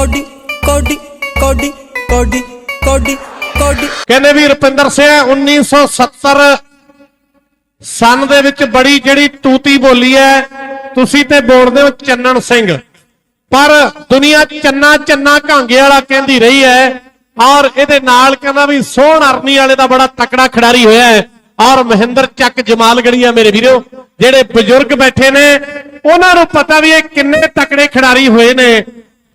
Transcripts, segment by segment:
Cody ਕੋਡੀ ਕੋਡੀ ਕੋਡੀ ਕੋਡੀ ਕੋਡੀ। ਕਹਿੰਦੇ ਵੀ ਰੁਪਿੰਦਰ ਸਿੰਘ 1970 ਸਨ ਦੇ ਵਿੱਚ ਬੜੀ ਜਿਹੜੀ ਤੂਤੀ ਬੋਲੀ ਹੈ, ਤੁਸੀਂ ਤੇ ਬੋਲਦੇ ਹੋ ਚੰਨਣ ਸਿੰਘ। ਪਰ ਦੁਨੀਆ ਚੰਨਾ ਚੰਨਾ ਘਾਂਗੇ ਵਾਲਾ ਕਹਿੰਦੀ ਰਹੀ ਹੈ, ਔਰ ਇਹਦੇ ਨਾਲ ਕਹਿੰਦਾ ਵੀ ਸੋਹਣ ਅਰਨੀ ਵਾਲੇ ਦਾ ਬੜਾ ਤਕੜਾ ਖਿਡਾਰੀ ਹੋਇਆ ਹੈ, ਔਰ ਮਹਿੰਦਰ ਚੱਕ ਜਮਾਲਗੜੀਆ ਮੇਰੇ ਵੀਰੋ, ਜਿਹੜੇ ਬਜ਼ੁਰਗ ਬੈਠੇ ਨੇ, ਉਹਨਾਂ ਨੂੰ ਪਤਾ ਵੀ ਇਹ ਕਿੰਨੇ ਤਕੜੇ ਖਿਡਾਰੀ ਹੋਏ ਨੇ।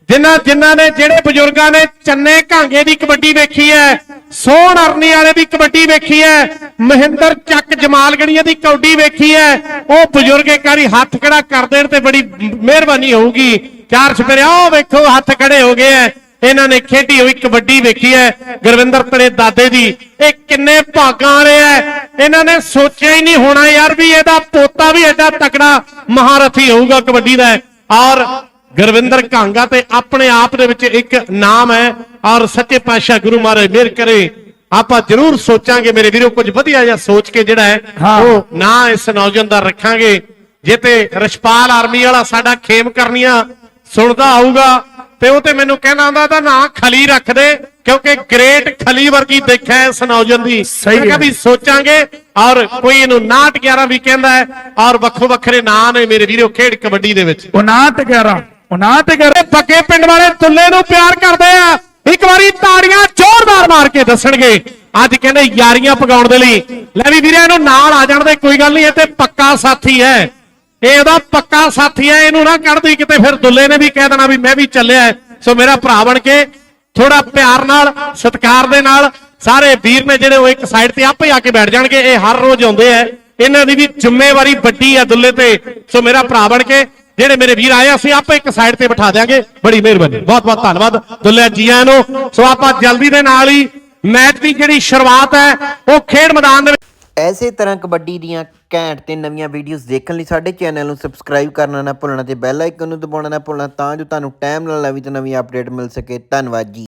ਜਿਨ੍ਹਾਂ ਜਿਨ੍ਹਾਂ ਨੇ ਜਿਹੜੇ ਬਜ਼ੁਰਗਾਂ ਨੇ ਚੰਨੇ ਘਾਂਗੇ ਦੀ ਕਬੱਡੀ ਵੇਖੀ ਹੈ, ਸੋਹਣ ਅਰਨੀ ਵਾਲੇ ਦੀ ਕਬੱਡੀ ਵੇਖੀ ਹੈ, ਮਹਿੰਦਰ ਚੱਕ ਜਮਾਲਗੜੀਆਂ ਦੀ ਕਬੱਡੀ ਵੇਖੀ ਹੈ, ਉਹ ਬਜ਼ੁਰਗ ਇੱਕ ਵਾਰੀ ਹੱਥ ਖੜਾ ਕਰ ਦੇਣ ਤੇ ਬੜੀ ਮਿਹਰਬਾਨੀ ਹੋਊਗੀ। ਚਾਰ ਛਪਰੇ ਉਹ ਵੇਖੋ, ਹੱਥ ਖੜੇ ਹੋ ਗਏ ਐ ਇਹਨਾਂ ਨੇ ਖੇਡੀ ਹੋਈ ਕਬੱਡੀ ਵੇਖੀ ਹੈ, ਗੁਰਵਿੰਦਰ ਤੇਰੇ ਦਾਦੇ ਦੀ। ਇਹ ਕਿੰਨੇ ਭਾਗਾਂ ਵਾਲੇ ਐ ਇਹਨਾਂ ਨੇ ਸੋਚਿਆ ਹੀ ਨਹੀਂ ਹੋਣਾ ਯਾਰ ਵੀ ਇਹਦਾ ਪੋਤਾ ਵੀ ਐਡਾ ਤਕੜਾ ਮਹਾਰਥੀ ਹੋਊਗਾ ਕਬੱਡੀ ਦਾ। ਔਰ ਗੁਰਵਿੰਦਰ ਕਾਂਗਾ ਤੇ ਆਪਣੇ ਆਪ ਦੇ ਵਿੱਚ ਇੱਕ ਨਾਮ ਹੈ ਔਰ ਸੱਚੇ ਪਾਤਸ਼ਾਹ ਗੁਰੂ ਮਹਾਰਾਜ ਮਿਹਰ ਕਰੇ ਆਪਾਂ ਜ਼ਰੂਰ ਸੋਚਾਂਗੇ ਮੇਰੇ ਵੀਰੋ ਕੁਝ ਵਧੀਆ ਜਿਹਾ ਸੋਚ ਕੇ ਜਿਹੜਾ ਹੈ। ਉਹ ਨਾਂ ਇਸ ਨੌਜਵਾਨ ਦਾ ਰੱਖਾਂਗੇ ਜੇ ਤੇ ਰਸ਼ਪਾਲ ਆਰਮੀ ਵਾਲਾ ਸਾਡਾ ਖੇਮ ਕਰਨੀਆਂ ਸੁਣਦਾ ਆਊਗਾ ਤੇ ਉਹ ਤੇ ਮੈਨੂੰ ਕਹਿੰਦਾ ਹੁੰਦਾ ਤਾਂ ਨਾਂ ਖਲੀ ਰੱਖ ਦੇ ਕਿਉਂਕਿ ਗ੍ਰੇਟ ਖਲੀ ਵਰਗੀ ਦੇਖਿਆ ਇਸ ਨੌਜਵਾਨ ਦੀ ਸਹੀ ਮੈਂ ਕਿਹਾ ਹੈ। ਵੀ ਸੋਚਾਂਗੇ ਔਰ ਕੋਈ ਇਹਨੂੰ 69 11 ਵੀ ਕਹਿੰਦਾ ਹੈ ਔਰ ਵੱਖੋ ਵੱਖਰੇ ਨਾਂ ਨੇ ਮੇਰੇ ਵੀਰੋ ਖੇਡ ਕਬੱਡੀ ਦੇ ਵਿੱਚ 59 11 59 11 ਇਹ ਪੱਕੇ ਪਿੰਡ ਵਾਲੇ ਤੁੱਲੇ ਨੂੰ ਪਿਆਰ ਕਰਦੇ ਆ। ਇੱਕ ਵਾਰੀ ਤਾੜੀਆਂ ਜ਼ੋਰਦਾਰ ਮਾਰ ਕੇ ਦੱਸਣਗੇ। ਅੱਜ ਕਹਿੰਦੇ ਯਾਰੀਆਂ ਪਗਾਉਣ ਦੇ ਲਈ। ਲੈ ਵੀ ਵੀਰੇ, ਇਹਨੂੰ ਨਾਲ ਆ ਜਾਣ ਦੇ ਕੋਈ ਗੱਲ ਨਹੀਂ, ਇਹ ਤੇ ਪੱਕਾ ਸਾਥੀ ਹੈ। ਇਹ ਇਹਦਾ ਪੱਕਾ ਸਾਥੀ ਹੈ, ਇਹਨੂੰ ਨਾ ਕੱਢਦੀ ਕਿਤੇ ਫਿਰ ਦੁੱਲੇ ਨੇ ਵੀ ਕਹਿ ਦੇਣਾ ਵੀ ਮੈਂ ਵੀ ਚੱਲਿਆ ਸੋ ਮੇਰਾ ਭਰਾ ਬਣ ਕੇ ਥੋੜਾ ਪਿਆਰ ਨਾਲ, ਸਤਿਕਾਰ ਦੇ ਨਾਲ ਸਾਰੇ ਵੀਰ ਨੇ ਜਿਹੜੇ ਉਹ ਇੱਕ ਸਾਈਡ ਤੇ ਆਪੇ ਆ ਕੇ ਬੈਠ ਜਾਣਗੇ। ਇਹ ਹਰ ਰੋਜ਼ ਆਉਂਦੇ ਆ। ਇਹਨਾਂ ਦੀ ਵੀ ਜ਼ਿੰਮੇਵਾਰੀ ਵੱਡੀ ਆ ਦੁੱਲੇ ਤੇ। ਸੋ ਮੇਰਾ ਭਰਾ ਬਣ ਕੇ ਜਿਹੜੇ ਮੇਰੇ ਵੀਰ ਆਏ ਅਸੀਂ ਆਪੇ ਇੱਕ ਸਾਈਡ ਤੇ ਬਿਠਾ ਦਿਆਂਗੇ। ਬੜੀ ਮਿਹਰਬਾਨੀ। ਬਹੁਤ ਬਹੁਤ ਧੰਨਵਾਦ। ਦੁੱਲੇ ਜੀ ਨੂੰ। ਸੋ ਆਪਾਂ ਜਲਦੀ ਦੇ ਨਾਲ ਹੀ ਮੈਚ ਦੀ ਜਿਹੜੀ ਸ਼ੁਰੂਆਤ ਹੈ, ਉਹ ਖੇਡ ਮੈਦਾਨ ਦੇ ਐਸੇ ਤਰ੍ਹਾਂ ਕਬੱਡੀ ਦੀਆਂ ਘੈਂਟ ਤੇ ਨਵੀਆਂ ਵੀਡੀਓਜ਼ ਦੇਖਣ ਲਈ ਸਾਡੇ ਚੈਨਲ ਨੂੰ ਸਬਸਕ੍ਰਾਈਬ ਕਰਨਾ ਨਾ ਭੁੱਲਣਾ ਤੇ ਬੈਲ ਆਈਕਨ ਨੂੰ ਦਬਾਉਣਾ ਨਾ ਭੁੱਲਣਾ ਤਾਂ ਜੋ ਤੁਹਾਨੂੰ ਟਾਈਮ ਨਾਲ ਨਵੀਂ ਤੋਂ ਨਵੀਂ ਅਪਡੇਟ ਮਿਲ ਸਕੇ। ਧੰਨਵਾਦ ਜੀ।